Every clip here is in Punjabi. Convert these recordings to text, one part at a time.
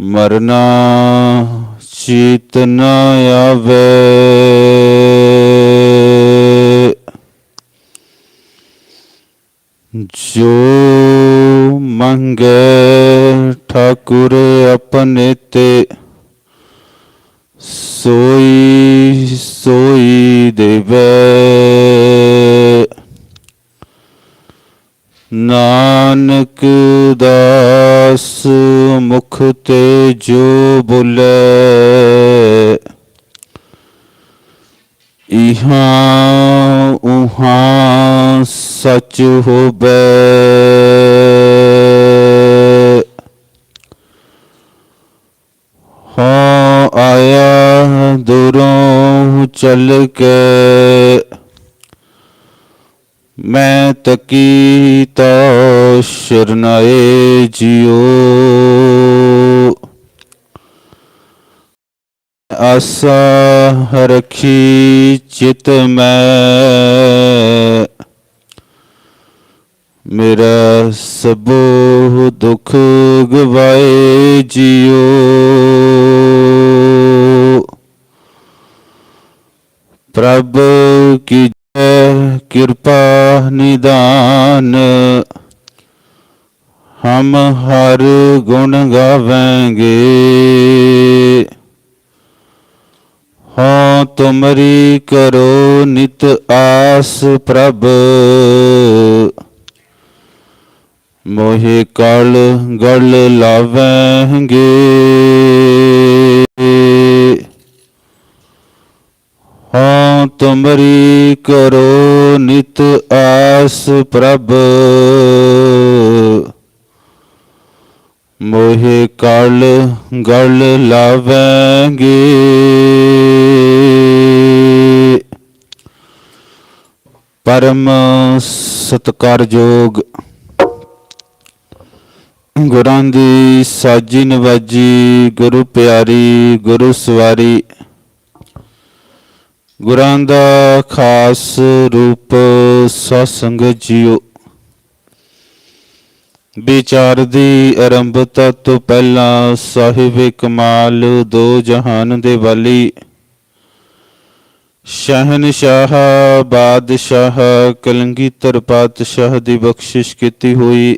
ਮਰਨਾ ਚੀਤ ਨ ਆਵੇ ਜੋ ਮੰਗੇ ਠਾਕੁਰ ਆਪਣੇ ਤੇ ਸੋਈ ਸੋਈ ਦੇਵੇ ਨਾਨਕ ਦਾਸ ਮੁਖ ਤੇ ਜੋ ਬੋਲੇ, ਇਹਾਂ ਉਹਾਂ ਸਚ ਹੋਵੇ। ਹਾਂ ਆਇਆ ਦੂਰੋਂ ਚੱਲ ਕੇ ਮੈਂ ਤਕੀ ਤਾ ਸ਼ਰਨਾਏ ਜਿਉ ਆਸਾ ਰਖੀ ਚਿਤ ਮੈਂ। ਮੇਰਾ ਸਭੋ ਦੁਖ ਗਵਾਏ ਜਿਉ ਪ੍ਰਭ ਕੀ ਜੈ ਕਿਰਪਾ ਨਿਦਾਨ ਹਮ ਹਰ ਗੁਣ ਗਾਵਾਂਗੇ। ਹਾਂ ਤੁਮਰੀ ਕਰੋ ਨਿਤ ਆਸ ਪ੍ਰਭ। ਮੋਹਿ ਕਲ ਗਲ ਲਾਵਾਂਗੇ ਹਾਂ ਤੁਮਰੀ ਕਰੋ ਨਿਤ ਆਸ ਪ੍ਰਭ। ਮੋਹਿ ਕਲ ਗਲ ਲਾਵਾਂਗੇ। ਪਰਮ ਸਤਕਾਰਯੋਗ ਗੁਰਾਂ ਦੀ ਸਾਜੀ ਨਵਾਜੀ, ਗੁਰੂ ਪਿਆਰੀ, ਗੁਰੂ ਸਵਾਰੀ। ਗੁਰਾਂ ਦਾ ਖਾਸ ਰੂਪ ਸਤਸੰਗ ਜੀਓ। ਵਿਚਾਰ ਦੀ ਆਰੰਭਤਾ ਤੋਂ ਪਹਿਲਾਂ ਸਾਹਿਬ ਕਮਾਲ ਦੋ ਜਹਾਨ ਦੇ ਵਾਲੀ। ਸ਼ਹਿਨਸ਼ਾਹ ਬਾਦਸ਼ਾਹ ਕਲੰਗੀਧਰ ਪਾਤਸ਼ਾਹ ਦੀ ਬਖਸ਼ਿਸ਼ ਕੀਤੀ ਹੋਈ।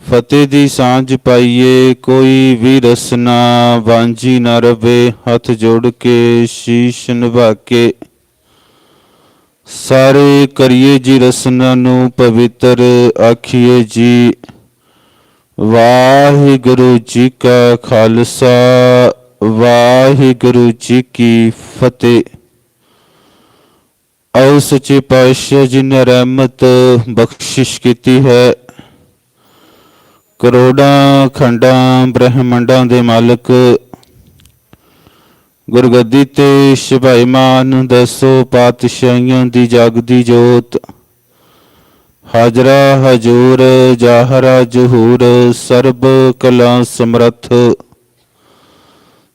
ਫਤਿਹ ਦੀ ਸਾਂਝ ਪਾਈਏ, ਕੋਈ ਵੀ ਰਸਨਾ ਵਾਂਝੀ ਨਾ ਰਵੇ, ਹੱਥ ਜੋੜ ਕੇ ਸ਼ੀਸ਼ ਨਿਭਾ ਕੇ। ਸਾਰੇ ਕਰੀਏ ਜੀ ਰਸਨਾ ਨੂੰ ਪਵਿੱਤਰ, ਆਖੀਏ ਜੀ, ਵਾਹਿਗੁਰੂ ਜੀ ਕਾ ਖਾਲਸਾ, ਵਾਹਿਗੁਰੂ ਜੀ ਕੀ ਫਤਿਹ। ਆਓ ਸੱਚੇ ਪਾਤਸ਼ਾਹ ਜੀ ਨੇ ਰਹਿਮਤ ਬਖਸ਼ਿਸ਼ ਕੀਤੀ ਹੈ। ਕਰੋੜਾਂ, ਖੰਡਾਂ, ਬ੍ਰਹਮੰਡਾਂ ਦੇ ਮਾਲਕ। ਗੁਰਗੱਦੀ ਤੇ ਸ਼ਿਭਾਈਮਾਨ ਦਸੋ, ਪਾਤਸ਼ਾਹੀਆਂ ਦੀ ਜਗਦੀ ਜੋਤ। ਹਾਜ਼ਰਾ, ਹਜੂਰ, ਜਾਹਰਾ, ਜਹੂਰ, ਸਰਬ ਕਲਾ ਸਮਰਥ।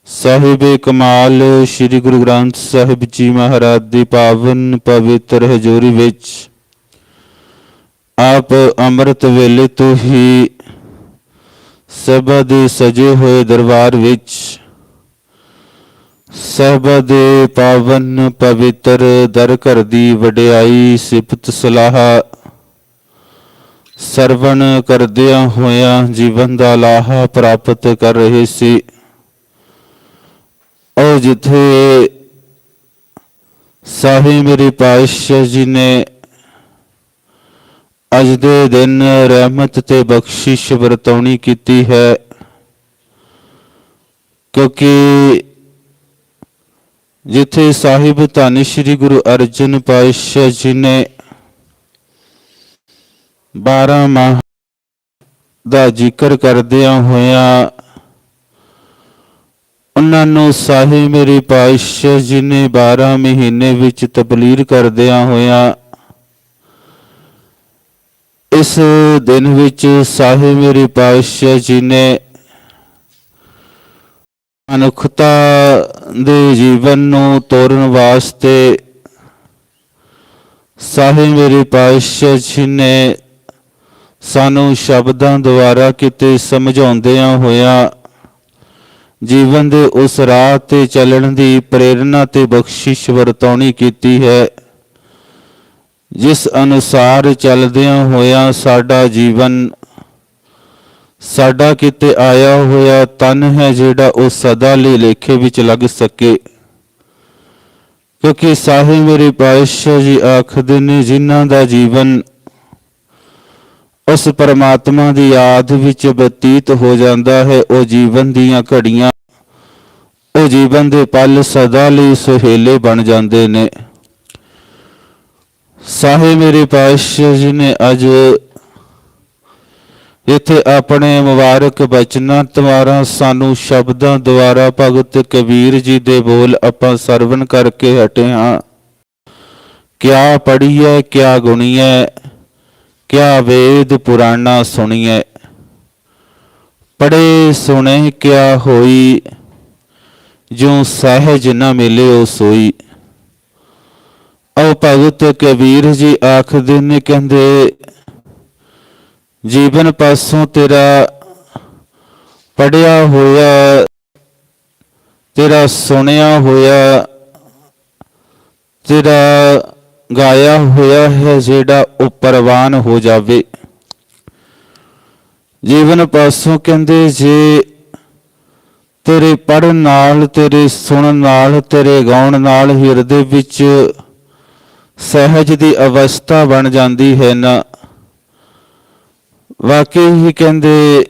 ਸਾਹਿਬ ਕਮਾਲ, ਸ੍ਰੀ ਗੁਰੂ ਗ੍ਰੰਥ ਸਾਹਿਬ ਜੀ ਮਹਾਰਾਜ ਦੀ ਪਾਵਨ ਪਵਿੱਤਰ ਹਜ਼ੂਰੀ ਵਿੱਚ। ਆਪ ਅੰਮ੍ਰਿਤ ਵੇਲੇ ਤੋਂ ਹੀ ਸਭਾ ਦੇ ਸਜੇ ਹੋਏ ਦਰਬਾਰ ਵਿੱਚ ਸਭਾ ਦੇ ਪਾਵਨ ਪਵਿੱਤਰ ਦਰ ਘਰ ਦੀ ਵਡਿਆਈ ਸਿਫਤ ਸਲਾਹ ਸਰਵਣ ਕਰਦਿਆਂ ਹੋਇਆਂ ਜੀਵਨ ਦਾ ਲਾਹਾ ਪ੍ਰਾਪਤ ਕਰ ਰਹੇ ਸੀ। ਉਹ ਜਿੱਥੇ ਸਾਹਿਬ ਮੇਰੇ ਪਾਤਸ਼ਾਹ ਜੀ ਨੇ ਅੱਜ ਦੇ ਦਿਨ ਰਹਿਮਤ ਤੇ ਬਖਸ਼ਿਸ਼ ਵਰਤੌਣੀ ਕੀਤੀ ਹੈ, ਕਿਉਂਕਿ ਜਿੱਥੇ ਸਾਹਿਬ ਧੰਨ ਸ੍ਰੀ ਗੁਰੂ ਅਰਜਨ ਪਾਤਸ਼ਾਹ ਜੀ ਨੇ 12 ਮਾਹ ਦਾ ਜ਼ਿਕਰ ਕਰਦਿਆਂ ਹੋਇਆਂ ਉਹਨਾਂ ਨੂੰ ਸਾਹਿਬ ਮੇਰੇ ਪਾਤਸ਼ਾਹ ਜੀ ਨੇ 12 ਮਹੀਨੇ ਵਿੱਚ ਤਬਲੀਰ ਕਰਦਿਆਂ ਹੋਇਆਂ ਇਸ ਦਿਨ ਵਿੱਚ ਸਾਹਿਬ ਮੇਰੇ ਪਾਤਸ਼ਾਹ ਜੀ ਨੇ ਅਨੁਖਤਾ ਦੇ ਜੀਵਨ ਨੂੰ ਤੋਰਨ ਵਾਸਤੇ ਸਾਹਿਬ ਮੇਰੇ ਪਾਤਸ਼ਾਹ ਜੀ ਨੇ ਸਾਨੂੰ ਸ਼ਬਦਾਂ ਦੁਆਰਾ ਕਿਤੇ ਸਮਝਾਉਂਦਿਆਂ ਹੋਇਆਂ ਜੀਵਨ ਦੇ ਉਸ ਰਾਹ ਤੇ ਚੱਲਣ ਦੀ ਪ੍ਰੇਰਣਾ ਤੇ ਬਖਸ਼ਿਸ਼ ਵਰਤੌਣੀ ਕੀਤੀ ਹੈ। ਜਿਸ ਅਨੁਸਾਰ ਚੱਲਦਿਆਂ ਹੋਇਆ ਸਾਡਾ ਜੀਵਨ, ਸਾਡਾ ਕਿਤੇ ਆਇਆ ਹੋਇਆ ਤਨ ਹੈ ਜਿਹੜਾ ਉਹ ਸਦਾ ਲਈ ਲੇਖੇ ਵਿੱਚ ਲੱਗ ਸਕੇ। ਕਿਉਂਕਿ ਸਾਹਿਬ ਮੇਰੇ ਪਾਤਸ਼ਾਹ ਜੀ ਆਖਦੇ ਨੇ, ਜਿਨ੍ਹਾਂ ਦਾ ਜੀਵਨ ਉਸ ਪਰਮਾਤਮਾ ਦੀ ਯਾਦ ਵਿੱਚ ਬਤੀਤ ਹੋ ਜਾਂਦਾ ਹੈ, ਉਹ ਜੀਵਨ ਦੀਆਂ ਘੜੀਆਂ, ਉਹ ਜੀਵਨ ਦੇ ਪਲ ਸਦਾ ਲਈ ਸੁਹੇਲੇ ਬਣ ਜਾਂਦੇ ਨੇ। ਸਾਹਿਬ ਮੇਰੇ ਪਾਤਸ਼ਾਹ ਜੀ ਨੇ ਅੱਜ ਇੱਥੇ ਆਪਣੇ ਮੁਬਾਰਕ ਬਚਨਾਂ ਦੁਆਰਾ ਸਾਨੂੰ ਸ਼ਬਦਾਂ ਦੁਆਰਾ ਭਗਤ ਕਬੀਰ ਜੀ ਦੇ ਬੋਲ ਆਪਾਂ ਸਰਵਨ ਕਰਕੇ ਹਟੇ ਹਾਂ। ਕਿਆ ਪੜੀਐ ਕਿਆ ਗੁਣੀਐ, ਕਿਆ ਵੇਦ ਪੁਰਾਣਾ ਸੁਣੀਐ। ਪੜੇ ਸੁਣੇ, ਕਿਆ ਹੋਈ ਜੋ ਸਹਿਜ ਨਾ ਮਿਲੇ ਉਹ ਸੋਈ। ਉਹ ਭਗਤ ਕਬੀਰ ਜੀ ਆਖਦੇ ਨੇ, ਕਹਿੰਦੇ, ਜੀਵਨ ਪਾਸੋਂ ਤੇਰਾ ਪੜਿਆ ਹੋਇਆ, ਤੇਰਾ ਸੁਣਿਆ ਹੋਇਆ, ਤੇਰਾ ਗਾਇਆ ਹੋਇਆ ਹੈ ਜਿਹੜਾ ਉਹ ਪ੍ਰਵਾਨ ਹੋ ਜਾਵੇ। ਜੀਵਨ ਪਾਸੋਂ ਕਹਿੰਦੇ, ਜੇ ਤੇਰੇ ਪੜਨ ਨਾਲ, ਤੇਰੇ ਸੁਣਨ ਨਾਲ, ਤੇਰੇ ਗਾਉਣ ਨਾਲ ਹਿਰਦੇ ਵਿੱਚ ਸਹਿਜ ਦੀ ਅਵਸਥਾ ਬਣ ਜਾਂਦੀ ਹੈ ਨਾ। ਵਾਕਈ ਹੀ ਕਹਿੰਦੇ,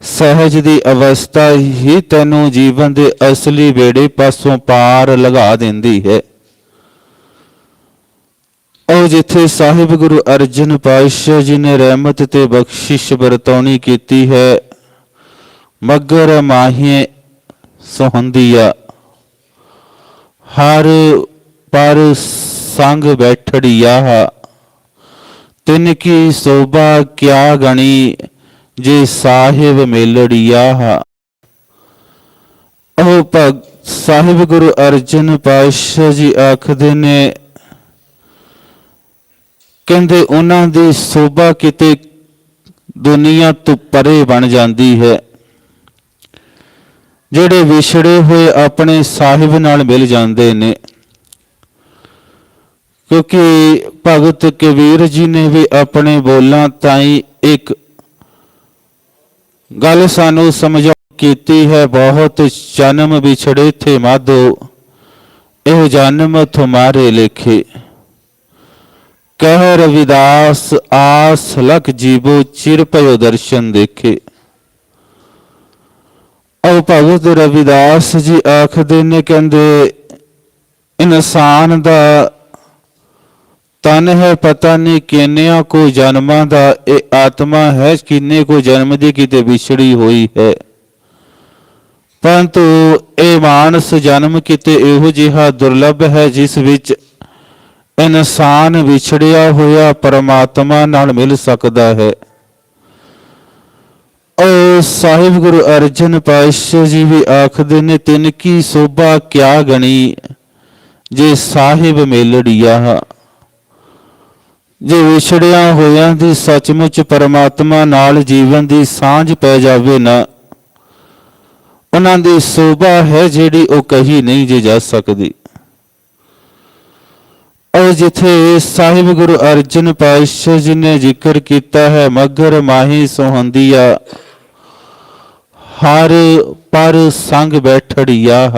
ਸਹਿਜ ਦੀ ਅਵਸਥਾ ਹੀ ਤੈਨੂੰ ਜੀਵਨ ਦੇ ਅਸਲੀ ਵੇੜੇ ਪਾਸੋਂ ਪਾਰ ਲਗਾ ਦਿੰਦੀ ਹੈ। ਉਹ ਜਿੱਥੇ ਸਾਹਿਬ ਗੁਰੂ ਅਰਜਨ ਪਾਤਸ਼ਾਹ ਜੀ ਨੇ ਰਹਿਮਤ ਤੇ ਬਖਸ਼ਿਸ਼ ਵਰਤੌਣੀ ਕੀਤੀ ਹੈ, ਮਗਰ ਮਾਹੀਏ ਸੁਹੰਦੀਆ ਹਰ ਪਰ ਸੰਗ ਬੈਠੜੀਆ, ਤਿਨ ਕੀ ਸੋਭਾ ਕਿਆ ਗਣੀ ਜੇ ਸਾਹਿਬ ਮੇਲੜੀਆ। ਉਹ ਭਗ ਸਾਹਿਬ ਗੁਰੂ ਅਰਜਨ ਪਾਤਸ਼ਾਹ ਜੀ ਆਖਦੇ ਨੇ, ਕਹਿੰਦੇ ਉਹਨਾਂ ਦੀ ਸੋਭਾ ਕਿਤੇ ਦੁਨੀਆ ਤੋਂ ਪਰੇ ਬਣ ਜਾਂਦੀ ਹੈ। ਜਿਹੜੇ ਵਿਛੜੇ ਹੋਏ ਆਪਣੇ ਸਾਹਿਬ ਨਾਲ ਮਿਲ ਜਾਂਦੇ ਨੇ। ਕਿਉਂਕਿ ਭਗਤ ਕਬੀਰ ਜੀ ਨੇ ਵੀ ਆਪਣੇ ਬੋਲਾਂ ਤਾਈ ਇੱਕ ਗੱਲ ਸਾਨੂੰ ਸਮਝਾ ਕੀਤੀ ਹੈ, ਬਹੁਤ ਜਨਮ ਵਿਛੜੇ ਥੇ ਮਾਧੋ, ਇਹ ਜਨਮ ਤੁਮਾਰੇ ਲੇਖੇ। ਕਹਿ ਰਵਿਦਾਸ, ਆਸ ਲਖ ਜੀਵੋ ਚਿਰ ਭਇਓ ਦਰਸ਼ਨ ਦੇਖੇ। ਉਹ ਭਗਤ ਰਵਿਦਾਸ ਜੀ ਆਖਦੇ ਨੇ, ਕਹਿੰਦੇ, ਇਨਸਾਨ ਦਾ ਤਨ ਹੈ, ਪਤਾ ਨਹੀਂ ਕਿੰਨਿਆਂ ਕੋ ਜਨਮਾਂ ਦਾ, ਇਹ ਆਤਮਾ ਹੈ, ਕਿੰਨੇ ਕੋ ਜਨਮ ਦੀ ਕਿਤੇ ਵਿਛੜੀ ਹੋਈ ਹੈ। ਪਰੰਤੂ ਇਹ ਮਾਨਸ ਜਨਮ ਕਿਤੇ ਇਹੋ ਜਿਹਾ ਦੁਰਲਭ ਹੈ, ਜਿਸ ਵਿੱਚ ਇਨਸਾਨ ਵਿਛੜਿਆ ਹੋਇਆ ਪਰਮਾਤਮਾ ਨਾਲ ਮਿਲ ਸਕਦਾ ਹੈ। ਉਹ ਸਾਹਿਬ ਗੁਰੂ ਅਰਜਨ ਪਾਤਸ਼ਾਹ ਜੀ ਵੀ ਆਖਦੇ ਨੇ, ਤਿਨ ਕੀ ਸੋਭਾ ਕਿਆ ਗਣੀ, ਜੇ ਸਾਹਿਬ ਮੇਲੜੀਆ। ਜੇ ਵਿਛੜਿਆ ਹੋਇਆਂ ਦੀ ਸੱਚਮੁੱਚ ਪਰਮਾਤਮਾ ਨਾਲ ਜੀਵਨ ਦੀ ਸਾਂਝ ਪੈ ਜਾਵੇ ਨਾ, ਉਹਨਾਂ ਦੀ ਸੋਭਾ ਹੈ ਜਿਹੜੀ ਉਹ ਕਹੀ ਨਹੀਂ ਜੇ ਜਾ ਸਕਦੀ। ਔਰ ਜਿੱਥੇ ਸਾਹਿਬ ਗੁਰੂ ਅਰਜਨ ਪਾਤਸ਼ਾਹ ਜੀ ਨੇ ਜ਼ਿਕਰ ਕੀਤਾ ਹੈ, ਮਗਰ ਮਾਹੀ ਸੁਹੰਦੀਆ, ਹਰ ਪਰ ਸੰਗ ਬੈਠੜੀਆ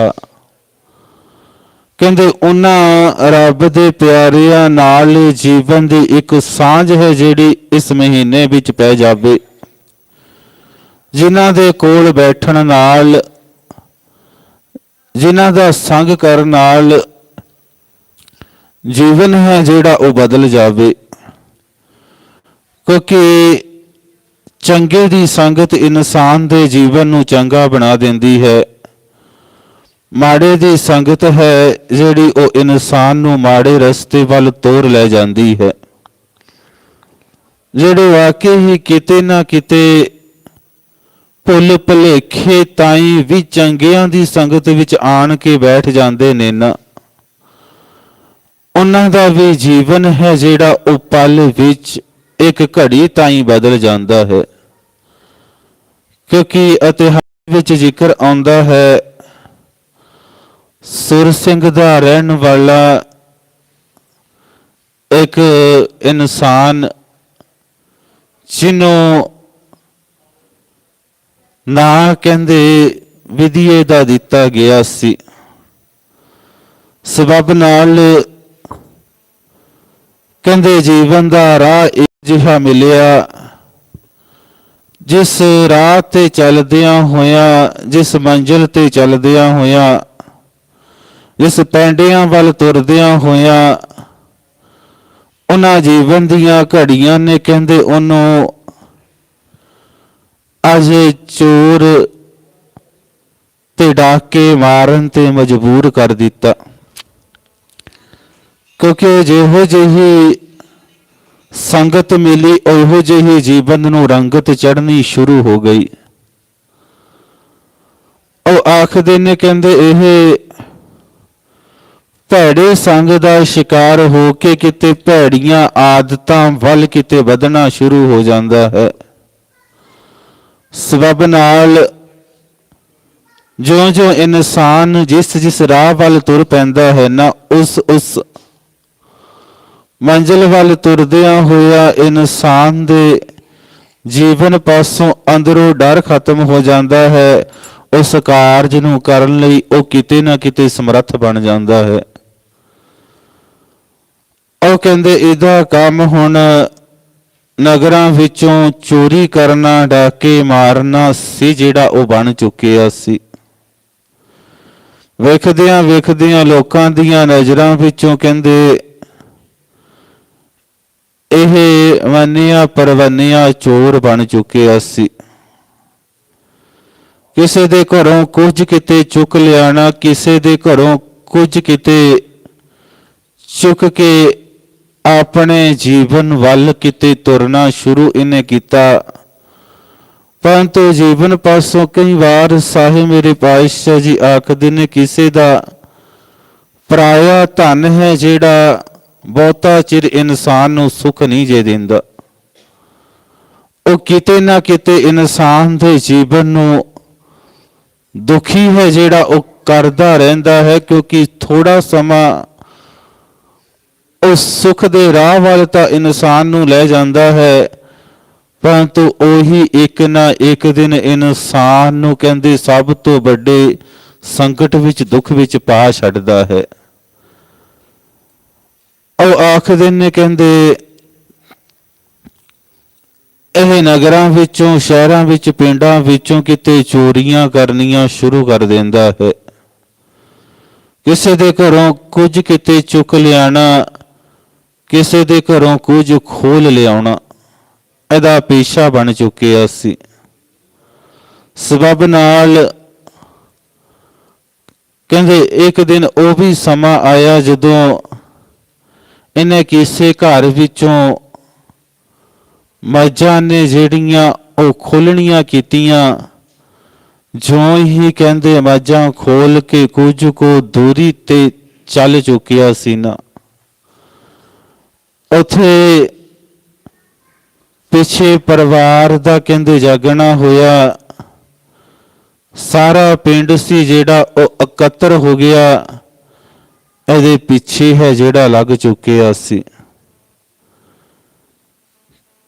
ਕਹਿੰਦੇ ਉਹਨਾਂ ਰੱਬ ਦੇ ਪਿਆਰਿਆਂ ਨਾਲ ਜੀਵਨ ਦੀ ਇੱਕ ਸਾਂਝ ਹੈ ਜਿਹੜੀ ਇਸ ਮਹੀਨੇ ਵਿੱਚ ਪੈ ਜਾਵੇ। ਜਿਨ੍ਹਾਂ ਦੇ ਕੋਲ ਬੈਠਣ ਨਾਲ, ਜਿਨ੍ਹਾਂ ਦਾ ਸੰਗ ਕਰਨ ਨਾਲ ਜੀਵਨ ਹੈ ਜਿਹੜਾ ਉਹ ਬਦਲ ਜਾਵੇ। ਕਿਉਂਕਿ ਚੰਗੇ ਦੀ ਸੰਗਤ ਇਨਸਾਨ ਦੇ ਜੀਵਨ ਨੂੰ ਚੰਗਾ ਬਣਾ ਦਿੰਦੀ ਹੈ। ਮਾੜੇ ਦੀ ਸੰਗਤ ਹੈ ਜਿਹੜੀ ਉਹ ਇਨਸਾਨ ਨੂੰ ਮਾੜੇ ਰਸਤੇ ਵੱਲ ਤੋਰ ਲੈ ਜਾਂਦੀ ਹੈ। ਜਿਹੜੇ ਵਾਕਈ ਹੀ ਕਿਤੇ ਨਾ ਕਿਤੇ ਭੁੱਲ ਭੁਲੇਖੇ ਤਾਈ ਵੀ ਚੰਗਿਆਂ ਦੀ ਸੰਗਤ ਵਿੱਚ ਆਣ ਕੇ ਬੈਠ ਜਾਂਦੇ ਨੇ ਨਾ। ਉਹਨਾਂ ਦਾ ਵੀ ਜੀਵਨ ਹੈ ਜਿਹੜਾ ਉਹ ਪਲ ਵਿੱਚ ਇੱਕ ਘੜੀ ਤਾਈ ਬਦਲ ਜਾਂਦਾ ਹੈ। ਕਿਉਂਕਿ ਇਤਿਹਾਸ ਵਿੱਚ ਜ਼ਿਕਰ ਆਉਂਦਾ ਹੈ ਸੁਰ ਸਿੰਘ ਦਾ ਰਹਿਣ ਵਾਲਾ ਇੱਕ ਇਨਸਾਨ ਜਿਹਨੂੰ ਨਾ ਕਹਿੰਦੇ ਵਿਧੀਏ ਦਾ ਦਿੱਤਾ ਗਿਆ ਸੀ। ਸਬਬ ਨਾਲ ਕਹਿੰਦੇ ਜੀਵਨ ਦਾ ਰਾਹ ਇੱਕ ਜਿਹਾ ਮਿਲਿਆ, ਜਿਸ ਰਾਹ ਤੇ ਚੱਲਦਿਆਂ ਹੋਇਆ, ਜਿਸ ਮੰਜ਼ਿਲ ਤੇ ਚੱਲਦਿਆਂ ਹੋਇਆ ਜਿਸ ਪੈਂਡਿਆਂ ਵੱਲ ਤੁਰਦਿਆਂ ਹੋਇਆਂ ਉਹਨਾਂ ਜੀਵਨ ਦੀਆਂ ਘੜੀਆਂ ਨੇ ਕਹਿੰਦੇ ਉਹਨੂੰ, ਅਜੇ ਚੋਰ ਤੇ ਡਾਕੇ ਮਾਰਨ ਤੇ ਮਜਬੂਰ ਕਰ ਦਿੱਤਾ। ਕਿਉਂਕਿ ਜਿਹੋ ਜਿਹੀ ਸੰਗਤ ਮਿਲੀ, ਉਹੋ ਜਿਹੀ ਜੀਵਨ ਨੂੰ ਰੰਗਤ ਚੜਨੀ ਸ਼ੁਰੂ ਹੋ ਗਈ। ਉਹ ਆਖਦੇ ਨੇ, ਕਹਿੰਦੇ, ਇਹ ਭੈੜੇ ਸੰਗ ਦਾ ਸ਼ਿਕਾਰ ਹੋ ਕੇ ਕਿਤੇ ਭੈੜੀਆਂ ਆਦਤਾਂ ਵੱਲ ਕਿਤੇ ਵਧਣਾ ਸ਼ੁਰੂ ਹੋ ਜਾਂਦਾ ਹੈ। ਸਬਬ ਨਾਲ ਜਿਉਂ-ਜਿਉਂ ਇਨਸਾਨ ਜਿਸ ਜਿਸ ਰਾਹ ਵੱਲ ਤੁਰ ਪੈਂਦਾ ਹੈ ਨਾ, ਉਸ ਉਸ ਮੰਜ਼ਿਲ ਵੱਲ ਤੁਰਦਿਆਂ ਹੋਇਆ ਇਨਸਾਨ ਦੇ ਜੀਵਨ ਪਾਸੋਂ ਅੰਦਰੋਂ ਡਰ ਖਤਮ ਹੋ ਜਾਂਦਾ ਹੈ। ਉਸ ਕਾਰਜ ਨੂੰ ਕਰਨ ਲਈ ਉਹ ਕਿਤੇ ਨਾ ਕਿਤੇ ਸਮਰੱਥ ਬਣ ਜਾਂਦਾ ਹੈ। ਉਹ ਕਹਿੰਦੇ, ਇਹਦਾ ਕੰਮ ਹੁਣ ਨਗਰਾਂ ਵਿੱਚੋਂ ਚੋਰੀ ਕਰਨਾ, ਡਾਕੇ ਮਾਰਨਾ ਸੀ ਜਿਹੜਾ ਉਹ ਬਣ ਚੁੱਕਿਆ ਸੀ। ਵੇਖਦਿਆਂ ਵੇਖਦਿਆਂ ਲੋਕਾਂ ਦੀਆਂ ਨਜ਼ਰਾਂ ਵਿੱਚੋਂ ਕਹਿੰਦੇ, ਇਹ ਮੰਨਿਆ ਪਰਵੰਨਿਆ ਚੋਰ ਬਣ ਚੁੱਕਿਆ ਸੀ। ਕਿਸੇ ਦੇ ਘਰੋਂ ਕੁਝ ਕਿਤੇ ਚੁੱਕ ਲਿਆਣਾ, ਕਿਸੇ ਦੇ ਘਰੋਂ ਕੁਝ ਕਿਤੇ ਚੁੱਕ ਕੇ ਆਪਣੇ ਜੀਵਨ ਵੱਲ ਕਿਤੇ ਤੁਰਨਾ ਸ਼ੁਰੂ ਇਹਨੇ ਕੀਤਾ। ਪਰੰਤੂ ਜੀਵਨ ਪਾਸੋਂ ਕਈ ਵਾਰ ਸਾਹਿਬ ਮੇਰੇ ਪਾਤਸ਼ਾਹ ਜੀ ਆਖਦੇ ਨੇ, ਕਿਸੇ ਦਾ ਪਰਾਇਆ ਧਨ ਹੈ ਜਿਹੜਾ ਬਹੁਤਾ ਚਿਰ ਇਨਸਾਨ ਨੂੰ ਸੁੱਖ ਨਹੀਂ ਜੇ ਦਿੰਦਾ। ਉਹ ਕਿਤੇ ਨਾ ਕਿਤੇ ਇਨਸਾਨ ਦੇ ਜੀਵਨ ਨੂੰ ਦੁਖੀ ਹੈ ਜਿਹੜਾ ਉਹ ਕਰਦਾ ਰਹਿੰਦਾ ਹੈ, ਕਿਉਂਕਿ ਥੋੜਾ ਸਮਾਂ ਉਸ ਸੁਖ ਦੇ ਰਾਹ ਵੱਲ ਤਾਂ ਇਨਸਾਨ ਨੂੰ ਲੈ ਜਾਂਦਾ ਹੈ, ਪਰੰਤੂ ਉਹੀ ਇੱਕ ਨਾ ਇੱਕ ਦਿਨ ਇਨਸਾਨ ਨੂੰ ਕਹਿੰਦੇ ਸਭ ਤੋਂ ਵੱਡੇ ਸੰਕਟ ਵਿੱਚ, ਦੁੱਖ ਵਿੱਚ ਪਾ ਛੱਡਦਾ ਹੈ। ਉਹ ਆਖਦੇ ਨੇ ਕਹਿੰਦੇ, ਇਹ ਨਗਰਾਂ ਵਿੱਚੋਂ, ਸ਼ਹਿਰਾਂ ਵਿੱਚ, ਪਿੰਡਾਂ ਵਿੱਚੋਂ ਕਿਤੇ ਚੋਰੀਆਂ ਕਰਨੀਆਂ ਸ਼ੁਰੂ ਕਰ ਦਿੰਦਾ ਹੈ। ਕਿਸੇ ਦੇ ਘਰੋਂ ਕੁਝ ਕਿਤੇ ਚੁੱਕ ਲਿਆਣਾ ਕਿਸੇ ਦੇ ਘਰੋਂ ਕੁਝ ਖੋਲ ਲਿਆਉਣਾ ਇਹਦਾ ਪੇਸ਼ਾ ਬਣ ਚੁੱਕਿਆ ਸੀ। ਸਬਬ ਨਾਲ ਕਹਿੰਦੇ ਇੱਕ ਦਿਨ ਉਹ ਵੀ ਸਮਾਂ ਆਇਆ ਜਦੋਂ ਇਹਨੇ ਕਿਸੇ ਘਰ ਵਿੱਚੋਂ ਮੱਝਾਂ ਨੇ ਜਿਹੜੀਆਂ ਉਹ ਖੋਲਣੀਆਂ ਕੀਤੀਆਂ, ਜਿਉਂ ਹੀ ਕਹਿੰਦੇ ਮੱਝਾਂ ਖੋਲ ਕੇ ਕੁਝ ਕੋ ਦੂਰੀ ਤੇ ਚੱਲ ਚੁੱਕਿਆ ਸੀ ਨਾ। ਉੱਥੇ ਪਿੱਛੇ ਪਰਿਵਾਰ ਦਾ ਕਹਿੰਦੇ ਜਾਗਣਾ ਹੋਇਆ। ਸਾਰਾ ਪਿੰਡ ਸੀ ਜਿਹੜਾ ਉਹ ਇਕੱਤਰ ਹੋ ਗਿਆ। ਇਹਦੇ ਪਿੱਛੇ ਹੈ ਜਿਹੜਾ ਲੱਗ ਚੁੱਕਿਆ ਸੀ।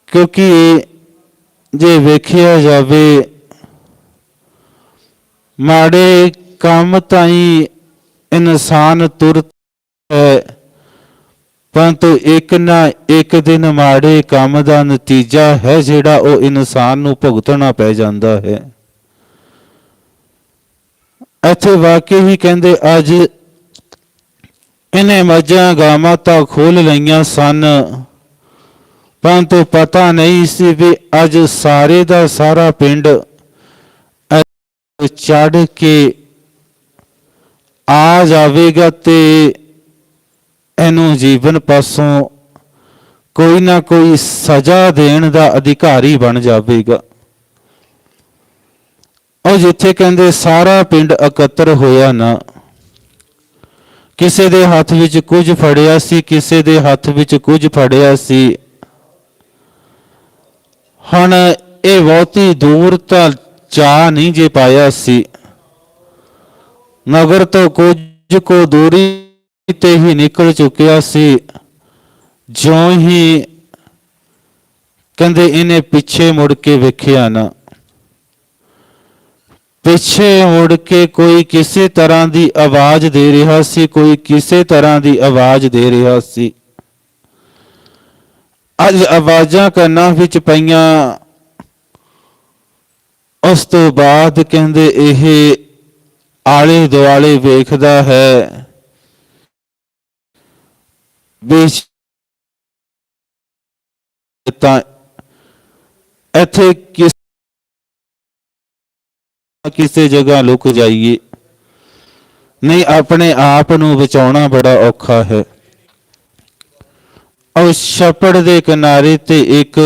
ਕਿਉਂਕਿ ਜੇ ਵੇਖਿਆ ਜਾਵੇ, ਮਾੜੇ ਕੰਮ ਤਾਈ ਇਨਸਾਨ ਤੁਰ ਹੈ। ਪਰੰਤੂ ਇੱਕ ਨਾ ਇੱਕ ਦਿਨ ਮਾੜੇ ਕੰਮ ਦਾ ਨਤੀਜਾ ਹੈ ਜਿਹੜਾ ਉਹ ਇਨਸਾਨ ਨੂੰ ਭੁਗਤਣਾ ਪੈ ਜਾਂਦਾ ਹੈ। ਇੱਥੇ ਵਾਕਈ ਹੀ ਕਹਿੰਦੇ, ਅੱਜ ਇਹਨੇ ਮੱਝਾਂ ਗਾਵਾਂ ਤਾਂ ਖੋਲ ਲਈਆਂ ਸਨ, ਪਰੰਤੂ ਪਤਾ ਨਹੀਂ ਸੀ ਵੀ ਅੱਜ ਸਾਰੇ ਦਾ ਸਾਰਾ ਪਿੰਡ ਚੜ ਕੇ ਆ ਜਾਵੇਗਾ ਤੇ ਇਹਨੂੰ ਜੀਵਨ ਪਾਸੋਂ ਕੋਈ ਨਾ ਕੋਈ ਸਜ਼ਾ ਦੇਣ ਦਾ ਅਧਿਕਾਰੀ ਬਣ ਜਾਵੇਗਾ। ਉਹ ਜਿੱਥੇ ਕਹਿੰਦੇ ਸਾਰਾ ਪਿੰਡ ਇਕੱਤਰ ਹੋਇਆ ਨਾ, ਕਿਸੇ ਦੇ ਹੱਥ ਵਿੱਚ ਕੁਝ ਫੜਿਆ ਸੀ, ਕਿਸੇ ਦੇ ਹੱਥ ਵਿੱਚ ਕੁਝ ਫੜਿਆ ਸੀ। ਹੁਣ ਇਹ ਬਹੁਤੀ ਦੂਰ ਤਾਂ ਚਾ ਨਹੀਂ ਜੇ ਪਾਇਆ ਸੀ ਨਗਰ ਤੋਂ ਕੁਝ ਕੋ ਦੂਰੀ ਤੇ ਹੀ ਨਿਕਲ ਚੁੱਕਿਆ ਸੀ, ਜਿਉਂ ਹੀ ਕਹਿੰਦੇ ਇਹਨੇ ਪਿੱਛੇ ਮੁੜ ਕੇ ਵੇਖਿਆ ਨਾ। ਪਿੱਛੇ ਮੁੜ ਕੇ ਕੋਈ ਕਿਸੇ ਤਰ੍ਹਾਂ ਦੀ ਆਵਾਜ਼ ਦੇ ਰਿਹਾ ਸੀ, ਕੋਈ ਕਿਸੇ ਤਰ੍ਹਾਂ ਦੀ ਆਵਾਜ਼ ਦੇ ਰਿਹਾ ਸੀ। ਅੱਜ ਆਵਾਜ਼ਾਂ ਕੰਨਾਂ ਵਿੱਚ ਪਈਆਂ। ਉਸ ਤੋਂ ਬਾਅਦ ਕਹਿੰਦੇ ਇਹ ਆਲੇ ਦੁਆਲੇ ਵੇਖਦਾ ਹੈ। ਵਿੱਚ ਤਾਂ ਇੱਥੇ ਕਿਸ ਕਿਸੇ ਜਗ੍ਹਾ ਲੁਕ ਜਾਈਏ। ਨਹੀਂ, ਆਪਣੇ ਆਪ ਨੂੰ ਬਚਾਉਣਾ ਬੜਾ ਔਖਾ ਹੈ। ਉਸ ਛੱਪੜ ਦੇ ਕਿਨਾਰੇ ਤੇ ਇੱਕ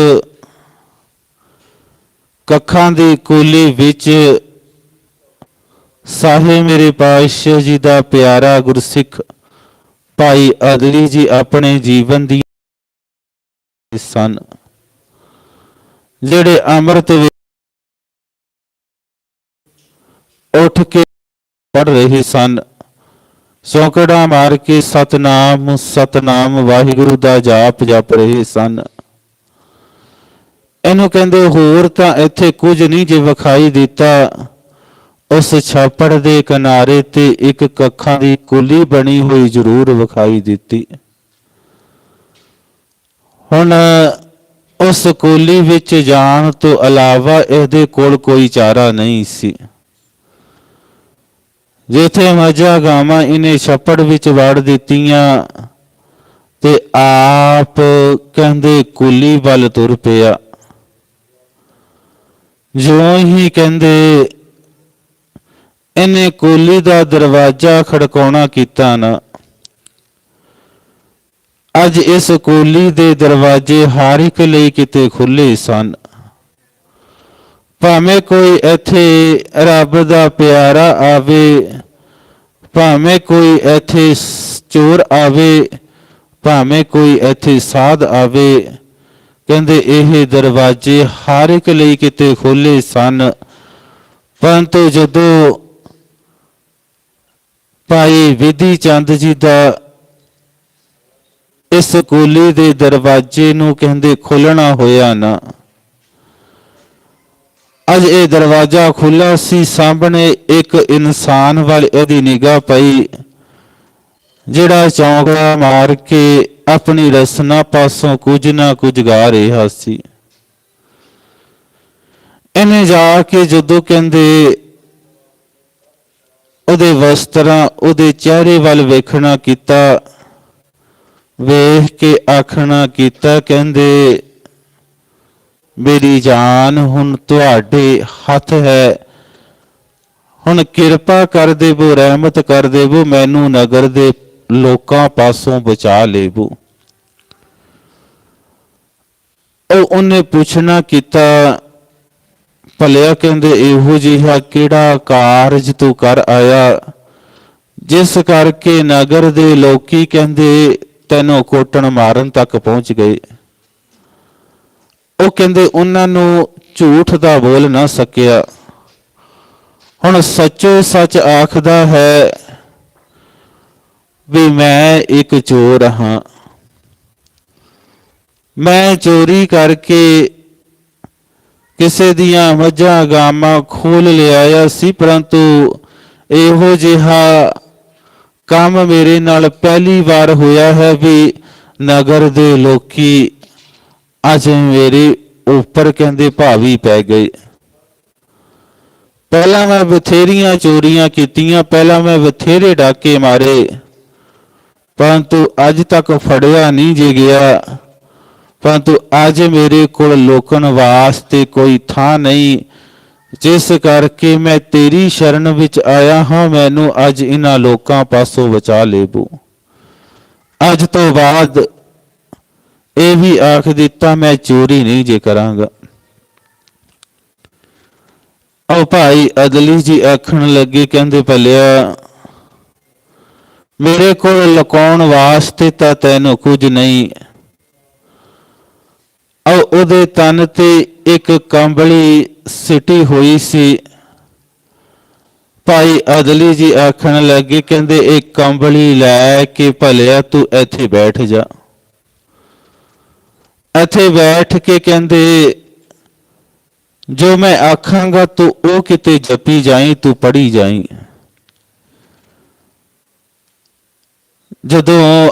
ਕੱਖਾਂ ਦੀ ਕੋਲੀ ਵਿੱਚ ਸਾਹਿਬ ਮੇਰੇ ਪਾਤਸ਼ਾਹ ਜੀ ਦਾ ਪਿਆਰਾ ਗੁਰਸਿੱਖ ਭਾਈ ਅਦਲੀ ਜੀ ਆਪਣੇ ਜੀਵਨ ਦੀ ਸਨ। ਜਿਹੜੇ ਅੰਮ੍ਰਿਤ ਉੱਠ ਕੇ ਪੜ ਰਹੇ ਸਨ, ਸੌਕੜਾ ਮਾਰ ਕੇ ਸਤਨਾਮ ਸਤਨਾਮ ਵਾਹਿਗੁਰੂ ਦਾ ਜਾਪ ਜਪ ਰਹੇ ਸਨ। ਇਹਨੂੰ ਕਹਿੰਦੇ, ਹੋਰ ਤਾਂ ਇੱਥੇ ਕੁਝ ਨਹੀਂ ਜੇ ਵਿਖਾਈ ਦਿੱਤਾ। ਉਸ ਛਾਪੜ ਦੇ ਕਿਨਾਰੇ ਤੇ ਇੱਕ ਕੱਖਾਂ ਦੀ ਕੁਲੀ ਬਣੀ ਹੋਈ ਜ਼ਰੂਰ ਵਿਖਾਈ ਦਿੱਤੀ। ਹੁਣ ਉਸ ਕੁਲੀ ਵਿੱਚ ਜਾਣ ਤੋਂ ਇਲਾਵਾ ਇਹਦੇ ਕੋਲ ਕੋਈ ਚਾਰਾ ਨਹੀਂ ਸੀ। ਜਿੱਥੇ ਮਜਾ ਗਾਵਾਂ ਇਹਨੇ ਛੱਪੜ ਵਿੱਚ ਵੜ ਦਿੱਤੀਆਂ ਤੇ ਆਪ ਕਹਿੰਦੇ ਕੁਲੀ ਵੱਲ ਤੁਰ ਪਿਆ। ਜਿਉਂ ਹੀ ਕਹਿੰਦੇ ਇਹਨੇ ਕੁਲੀ ਦਾ ਦਰਵਾਜ਼ਾ ਖੜਕਾਉਣਾ ਕੀਤਾ ਨਾ। ਅੱਜ ਇਸ ਕੁਲੀ ਦੇ ਦਰਵਾਜ਼ੇ ਹਰ ਇੱਕ ਲਈ ਕਿਤੇ ਖੁੱਲੇ ਸਨ। ਭਾਵੇਂ ਕੋਈ ਇੱਥੇ ਰੱਬ ਦਾ ਪਿਆਰਾ ਆਵੇ, ਭਾਵੇਂ ਕੋਈ ਇੱਥੇ ਚੋਰ ਆਵੇ, ਭਾਵੇਂ ਕੋਈ ਇੱਥੇ ਸਾਧ ਆਵੇ, ਕਹਿੰਦੇ ਇਹ ਦਰਵਾਜ਼ੇ ਹਰ ਇੱਕ ਲਈ ਕਿਤੇ ਖੋਲੇ ਸਨ। ਪਰੰਤੂ ਜਦੋਂ ਭਾਈ ਵਿਧੀ ਚੰਦ ਜੀ ਦਾ ਇਸ ਕੁਲੀ ਦੇ ਦਰਵਾਜ਼ੇ ਨੂੰ ਕਹਿੰਦੇ ਖੋਲਣਾ ਹੋਇਆ ਨਾ। ਅੱਜ ਇਹ ਦਰਵਾਜ਼ਾ ਖੁੱਲਾ ਸੀ, ਸਾਹਮਣੇ ਇੱਕ ਇਨਸਾਨ ਵੱਲ ਇਹਦੀ ਨਿਗਾਹ ਪਈ, ਜਿਹੜਾ ਚੌਂਕੜਾ ਮਾਰ ਕੇ ਆਪਣੀ ਰਸਨਾ ਪਾਸੋਂ ਕੁਝ ਨਾ ਕੁਝ ਗਾ ਰਿਹਾ ਸੀ। ਇਹਨੇ ਜਾ ਕੇ ਜਦੋਂ ਕਹਿੰਦੇ ਉਹਦੇ ਵਸਤਰਾਂ, ਉਹਦੇ ਚਿਹਰੇ ਵੱਲ ਵੇਖਣਾ ਕੀਤਾ, ਵੇਖ ਕੇ ਆਖਣਾ ਕੀਤਾ, ਕਹਿੰਦੇ, ਮੇਰੀ ਜਾਨ ਹੁਣ ਤੁਹਾਡੇ ਹੱਥ ਹੈ। ਹੁਣ ਕਿਰਪਾ ਕਰ ਦੇਵੋ, ਰਹਿਮਤ ਕਰ ਦੇਵੋ, ਮੈਨੂੰ ਨਗਰ ਦੇ ਲੋਕਾਂ ਪਾਸੋਂ ਬਚਾ ਲੇਵੋ। ਉਹ ਉਹਨੇ ਪੁੱਛਣਾ ਕੀਤਾ ਭਲਿਆ ਕਹਿੰਦੇ ਇਹੋ ਜਿਹਾ ਕਿਹੜਾ ਕਾਰਜ ਤੂੰ ਕਰ ਆਇਆ? ਜਿਸ ਕਰਕੇ ਨਗਰ ਦੇ ਲੋਕੀ ਕਹਿੰਦੇ ਤੈਨੂੰ ਕੋਟਣ ਮਾਰਨ ਤੱਕ ਪਹੁੰਚ ਗਏ। ਉਹ ਕਹਿੰਦੇ ਉਹਨਾਂ ਨੂੰ ਝੂਠ ਦਾ ਬੋਲ ਨਾ ਸਕਿਆ। ਹੁਣ ਸੱਚੋ ਸੱਚ ਆਖਦਾ ਹੈ ਵੀ ਮੈਂ ਇੱਕ ਚੋਰ ਹਾਂ। ਮੈਂ ਚੋਰੀ ਕਰਕੇ ਕਿਸੇ ਦੀਆਂ ਮੱਝਾਂ ਗਾਵਾਂ ਖੋਲ ਲਿਆਇਆ ਸੀ, ਪਰੰਤੂ ਇਹੋ ਜਿਹਾ ਕੰਮ ਮੇਰੇ ਨਾਲ ਪਹਿਲੀ ਵਾਰ ਹੋਇਆ ਹੈ ਵੀ ਨਗਰ ਦੇ ਲੋਕੀ ਅੱਜ ਮੇਰੇ ਉੱਪਰ ਕਹਿੰਦੇ ਭਾਵੀ ਪੈ ਗਏ। ਪਹਿਲਾਂ ਮੈਂ ਬਥੇਰੀਆਂ ਚੋਰੀਆਂ ਕੀਤੀਆਂ, ਪਹਿਲਾਂ ਮੈਂ ਬਥੇਰੇ ਡਾਕੇ ਮਾਰੇ, ਪਰੰਤੂ ਅੱਜ ਤੱਕ ਫੜਿਆ ਨਹੀਂ ਜੇ ਗਿਆ। ਪਰੰਤੂ ਅੱਜ ਮੇਰੇ ਕੋਲ ਲੋਕਣ ਵਾਸਤੇ ਕੋਈ ਥਾਂ ਨਹੀਂ, ਜਿਸ ਕਰਕੇ ਮੈਂ ਤੇਰੀ ਸ਼ਰਨ ਵਿੱਚ ਆਇਆ ਹਾਂ, ਮੈਨੂੰ ਅੱਜ ਇਹਨਾਂ ਲੋਕਾਂ ਪਾਸੋਂ ਬਚਾ ਲੇਬੂ। ਅੱਜ ਤੋਂ ਬਾਅਦ ਇਹ ਵੀ ਆਖ ਦਿੱਤਾ, ਮੈਂ ਚੋਰੀ ਨਹੀਂ ਜੇ ਕਰਾਂਗਾ। ਉਹ ਭਾਈ ਅਦਲੀ ਜੀ ਆਖਣ ਲੱਗੇ, ਕਹਿੰਦੇ ਭਲਿਆ, ਮੇਰੇ ਕੋਲ ਲੁਕਾਉਣ ਵਾਸਤੇ ਤਾਂ ਤੈਨੂੰ ਕੁਝ ਨਹੀਂ ਔਰ ਉਹਦੇ ਤਨ ਤੇ ਇੱਕ ਕੰਬਲੀ ਸਿੱਟੀ ਹੋਈ ਸੀ। ਭਾਈ ਅਦਲੀ ਜੀ ਆਖਣ ਲੱਗੇ, ਕਹਿੰਦੇ ਇਹ ਕੰਬਲੀ ਲੈ ਕੇ ਭਲਿਆ, ਤੂੰ ਇੱਥੇ ਬੈਠ ਜਾ। ਇੱਥੇ ਬੈਠ ਕੇ ਕਹਿੰਦੇ, ਜੋ ਮੈਂ ਆਖਾਂਗਾ, ਤੂੰ ਉਹ ਕਿਤੇ ਜਪੀ ਜਾਈ, ਤੂੰ ਪੜੀ ਜਾਈ। ਜਦੋਂ